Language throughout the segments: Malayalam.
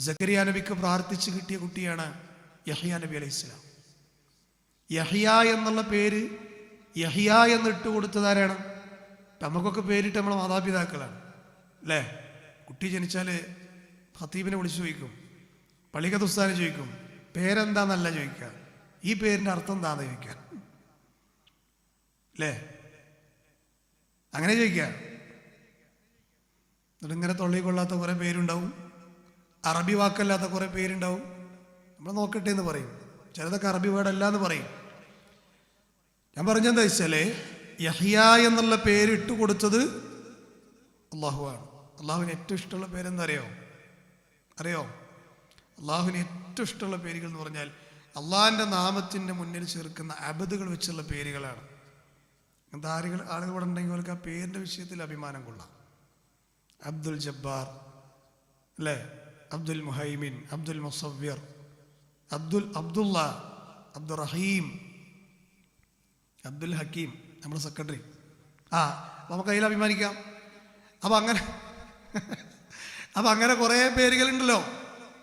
സക്കരിയ നബിക്ക് പ്രാർത്ഥിച്ച് കിട്ടിയ കുട്ടിയാണ് യഹിയ നബി അലൈഹി ഇസ്ലാം യഹിയ എന്നുള്ള പേര് യഹിയ എന്ന് ഇട്ട് കൊടുത്തതാരാണ് നമുക്കൊക്കെ പേരിട്ട് നമ്മളെ മാതാപിതാക്കളാണ്. അല്ലേ? കുട്ടി ജനിച്ചാൽ ഹത്തീബിനെ വിളിച്ചു ചോദിക്കും. പള്ളിക്കത്തുസ്ഥാനെ ചോദിക്കും. പേരെന്താന്നല്ല ചോദിക്കുക. ഈ പേരിന്റെ അർത്ഥം എന്താണെന്ന് ചോദിക്കുക. അല്ലേ? അങ്ങനെ ചോദിക്കുക. എന്നിട്ട് ഇങ്ങനെ തൊള്ളിക്കൊള്ളാത്ത കുറേ പേരുണ്ടാവും. അറബി വാക്കല്ലാത്ത കുറേ പേരുണ്ടാവും. നമ്മൾ നോക്കട്ടെ എന്ന് പറയും. ചിലതൊക്കെ അറബി വേർഡല്ല എന്ന് പറയും. ഞാൻ പറഞ്ഞെന്താ വെച്ചാലേ യഹിയ എന്നുള്ള പേര് ഇട്ട് കൊടുത്തത് അള്ളാഹുവാണ് അള്ളാഹുവിന് ഏറ്റവും ഇഷ്ടമുള്ള പേരെന്താ അറിയോ? അറിയോ? അള്ളാഹുവിന് ഏറ്റവും ഇഷ്ടമുള്ള പേരുകൾ എന്ന് പറഞ്ഞാൽ അള്ളാഹിന്റെ നാമത്തിന്റെ മുന്നിൽ ചേർക്കുന്ന അബദുകൾ വെച്ചുള്ള പേരുകളാണ്. എന്താ ആരുകൾ ആളുകൾ ഇവിടെ ഉണ്ടെങ്കിൽ അവർക്ക് ആ പേരിന്റെ വിഷയത്തിൽ അഭിമാനം കൊള്ളാം. അബ്ദുൽ ജബ്ബാർ അല്ലേ? അബ്ദുൽ മുഹൈമിൻ അബ്ദുൽ മുസവ്വിർ അബ്ദുൽ അബ്ദുള്ള അബ്ദുൾ റഹീം അബ്ദുൽ ഹക്കീം നമ്മുടെ സെക്രട്ടറി. ആ നമുക്ക് അതിൽ അഭിമാനിക്കാം. അപ്പം അങ്ങനെ അപ്പം അങ്ങനെ കുറേ പേരുകളുണ്ടല്ലോ.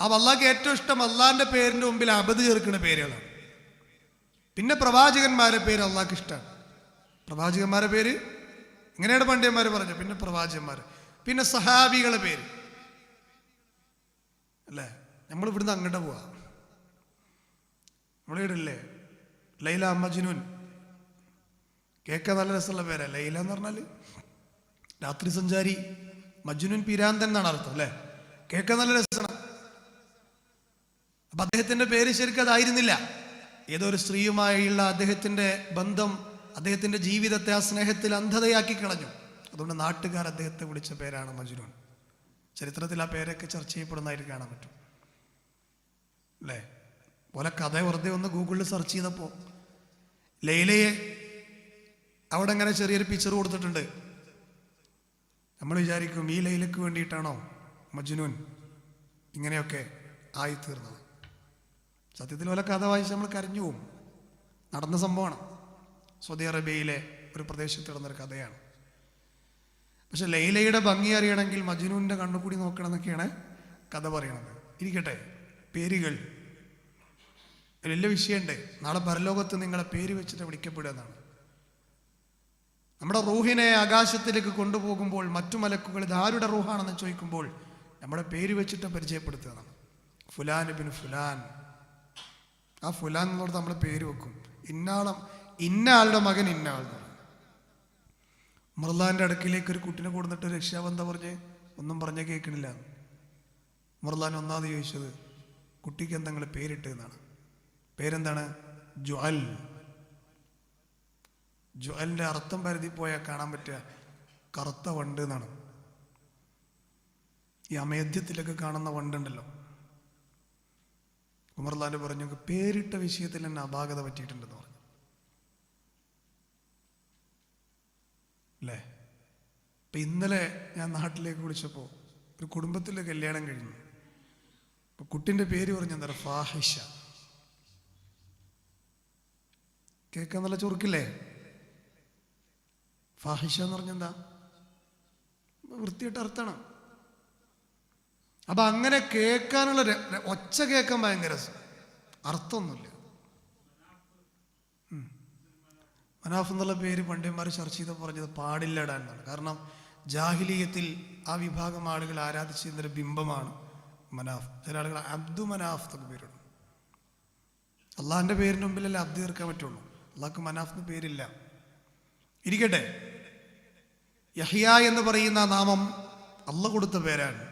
അപ്പം അള്ളാഹ്ക്ക് ഏറ്റവും ഇഷ്ടം അള്ളാഹിന്റെ പേരിന്റെ മുമ്പിൽ അബദ് ചേർക്കുന്ന പേരുകളാണ്. പിന്നെ പ്രവാചകന്മാരുടെ പേര് അള്ളാഹ്ക്ക് ഇഷ്ടമാണ് പ്രവാചകന്മാരുടെ പേര് ഇങ്ങനെയാണ് പണ്ഡിതന്മാർ പറഞ്ഞു പിന്നെ പ്രവാചകന്മാർ പിന്നെ സഹാബികളുടെ പേര്. നമ്മൾ ഇവിടുന്ന് അങ്ങോട്ട് പോവാ. ഇടല്ലേ ലൈല മജ്നൂൻ കേക്ക നല്ല രസമുള്ള പേരാ. ലൈല എന്ന് പറഞ്ഞാൽ രാത്രി സഞ്ചാരി മജ്നുൻ പിരാന്തൻ എന്നാണ് അർത്ഥം അല്ലേ? കേക്ക നല്ല രസമാണ്. അപ്പൊ അദ്ദേഹത്തിന്റെ പേര് ശരിക്കും അതായിരുന്നില്ല. ഏതോ ഒരു സ്ത്രീയുമായുള്ള അദ്ദേഹത്തിന്റെ ബന്ധം അദ്ദേഹത്തിന്റെ ജീവിതത്തെ ആ സ്നേഹത്തിൽ അന്ധതയാക്കി കളഞ്ഞു. അതുകൊണ്ട് നാട്ടുകാർ അദ്ദേഹത്തെ വിളിച്ച പേരാണ് മജ്നുൻ. ചരിത്രത്തിൽ ആ പേരൊക്കെ ചർച്ച ചെയ്യപ്പെടുന്നതായിട്ട് കാണാൻ പറ്റും. പോലെ കഥ വെറുതെ ഒന്ന് ഗൂഗിളിൽ സെർച്ച് ചെയ്തപ്പോൾ ലൈലയെ അവിടെ അങ്ങനെ ചെറിയൊരു പിക്ചർ കൊടുത്തിട്ടുണ്ട്. നമ്മൾ വിചാരിക്കും ഈ ലൈലയ്ക്ക് വേണ്ടിയിട്ടാണോ മജ്നൂൻ ഇങ്ങനെയൊക്കെ ആയിത്തീർന്നത്. സത്യത്തിൽ വല്ല കഥ വായിച്ച് നമ്മൾ കരഞ്ഞു പോവും. നടന്ന സംഭവമാണ്. സൗദി അറേബ്യയിലെ ഒരു പ്രദേശത്ത് നടന്നൊരു കഥയാണ്. പക്ഷെ ലൈലയുടെ ഭംഗി അറിയണമെങ്കിൽ മജ്നുവിന്റെ കണ്ണുകൂടി നോക്കണം എന്നൊക്കെയാണ് കഥ പറയണത്. ഇരിക്കട്ടെ പേരുകൾ വലിയ വിഷയമുണ്ട്. നാളെ പരലോകത്ത് നിങ്ങളെ പേര് വെച്ചിട്ട് വിളിക്കപ്പെടുക എന്നാണ്. നമ്മുടെ റൂഹിനെ ആകാശത്തിലേക്ക് കൊണ്ടുപോകുമ്പോൾ മറ്റു മലക്കുകൾ ഇത് ആരുടെ റൂഹാണെന്ന് ചോദിക്കുമ്പോൾ നമ്മുടെ പേര് വെച്ചിട്ട് പരിചയപ്പെടുത്തുന്നതാണ് ഫുലാൻ ബിൻ ഫുലാൻ. ആ ഫുലാൻ എന്നുള്ളത് നമ്മൾ പേര് വെക്കും. ഇന്നാളം ഇന്ന ആളുടെ മകൻ ഇന്ന ആളെന്ന് മുർലാന്റെ അടുക്കിലേക്ക് ഒരു കുട്ടിനെ കൊടുത്തിട്ട് രക്ഷാബന്ധ പറഞ്ഞ്? ഒന്നും പറഞ്ഞ കേൾക്കണില്ല. മുർലാൻ ഒന്നാമത് ചോദിച്ചത് കുട്ടിക്ക് എന്തെങ്കിലും പേരിട്ട് എന്നാണ്. പേരെന്താണ്? ജ്വൽ ജ്വലിന്റെ അർത്ഥം പരിധി പോയാൽ കാണാൻ പറ്റുക കറുത്ത വണ്ട് എന്നാണ്. ഈ അമേദ്യത്തിലൊക്കെ കാണുന്ന വണ്ടുണ്ടല്ലോ. ഉമർലാൽ പറഞ്ഞു പേരിട്ട വിഷയത്തിൽ എന്നെ അപാകത പറ്റിയിട്ടുണ്ടെന്ന് പറഞ്ഞു. അല്ലേ? ഇപ്പൊ ഇന്നലെ ഞാൻ നാട്ടിലേക്ക് വിളിച്ചപ്പോൾ ഒരു കുടുംബത്തിലെ കല്യാണം കഴിഞ്ഞു. അപ്പം കുട്ടിന്റെ പേര് പറഞ്ഞെന്താ ഫാഹിഷ. കേൾക്കാൻ നല്ല ചുരുക്കില്ലേ ഫാഹിഷ എന്ന് പറഞ്ഞെന്താ വൃത്തിയിട്ട് അർത്ഥണം അപ്പൊ അങ്ങനെ കേൾക്കാനുള്ള ഒച്ച കേൾക്കാൻ ഭയങ്കര അർത്ഥമൊന്നുമില്ല. മനാഫ് എന്നുള്ള പേര് പണ്ഡിതന്മാർ ചർച്ച ചെയ്ത് പറഞ്ഞത് പാടില്ലടാ എന്നാണ്. കാരണം ജാഹിലീയത്തിൽ ആ വിഭാഗം ആളുകൾ ആരാധിച്ചിരുന്നൊരു ബിംബമാണ് മനാഫ്. ചില ആളുകൾ അബ്ദു മനാഫ് എന്നൊക്കെ പേരുണ്ട് അള്ളാഹിന്റെ പേരിന് മുമ്പിലല്ലേ അബ്ദു തീർക്കാൻ പറ്റുള്ളൂ. അള്ളാഹ്ക്ക് മനാഫ് എന്ന് പേരില്ല. ഇരിക്കട്ടെ. യഹിയ എന്ന് പറയുന്ന നാമം അള്ള കൊടുത്ത പേരാണ്.